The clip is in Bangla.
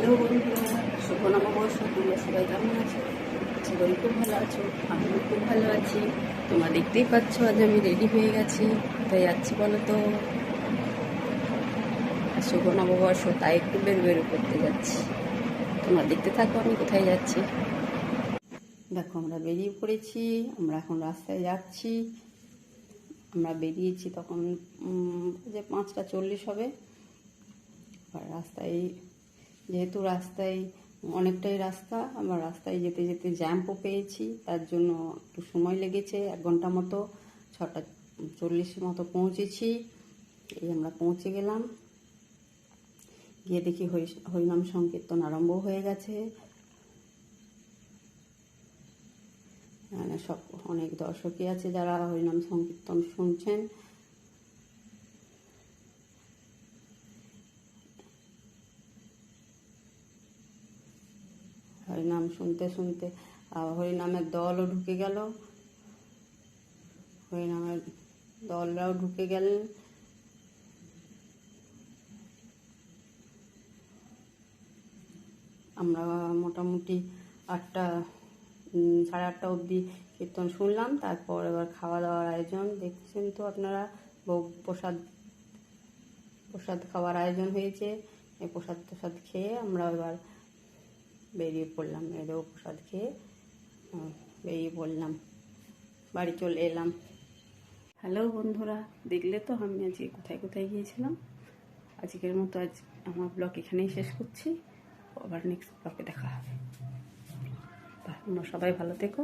হ্যালো বন্ধুরা শুভ নববর্ষ তোমরা সবাই কেমন আছো? আশা করি খুব ভালো আছো, আমিও খুব ভালো আছি। তোমরা দেখতেই পাচ্ছ, আজ আমি রেডি হয়ে গেছি কোথায় যাচ্ছি বলো তো শুভ নববর্ষ তাই একটু বের বেরো করতে যাচ্ছি। তোমরা দেখতে থাকো, আমি কোথায় যাচ্ছি। দেখো, আমরা বেরিয়ে পড়েছি, আমরা এখন রাস্তায় যাচ্ছি। আমরা বেরিয়েছি তখন যে পাঁচটা চল্লিশ হবে। আর রাস্তায় যেহেতু রাস্তায় অনেকটাই রাস্তা, আমরা রাস্তায় যেতে যেতে জ্যাম্পও পেয়েছি। তার জন্য একটু সময় লেগেছে, এক ঘণ্টা মতো, ছটা চল্লিশ মতো পৌঁছেছি। এই আমরা পৌঁছে গেলাম। গিয়ে দেখি হরি- হরিনাম সংকীর্তন আরম্ভ হয়ে গেছে। এখানে সব, অনেক দর্শকই আছে যারা হরিনাম সংকীর্তন শুনছেন। হরিনাম শুনতে শুনতে হরিনামের দলও ঢুকে গেল। হরিনামের দলরাও ঢুকে গেলেন আমরা মোটামুটি আটটা সাড়ে আটটা অবধি কীর্তন শুনলাম, তারপর এবার খাওয়া দাওয়ার আয়োজন। দেখছেন তো আপনারা, ভোগ প্রসাদ প্রসাদ খাওয়ার আয়োজন হয়েছে। এই প্রসাদ প্রসাদ খেয়ে আমরা এবার বেরিয়ে পড়লাম এদেরও প্রসাদ খেয়ে বেরিয়ে পড়লাম, বাড়ি চলে এলাম। হ্যালো বন্ধুরা, দেখলে তো আমি আজকে কোথায় কোথায় গিয়েছিলাম? আজকের মতো আজ আমার ব্লগ এখানেই শেষ করছি। আবার নেক্সট ব্লগে দেখা হবে। তোমরা সবাই ভালো থেকো।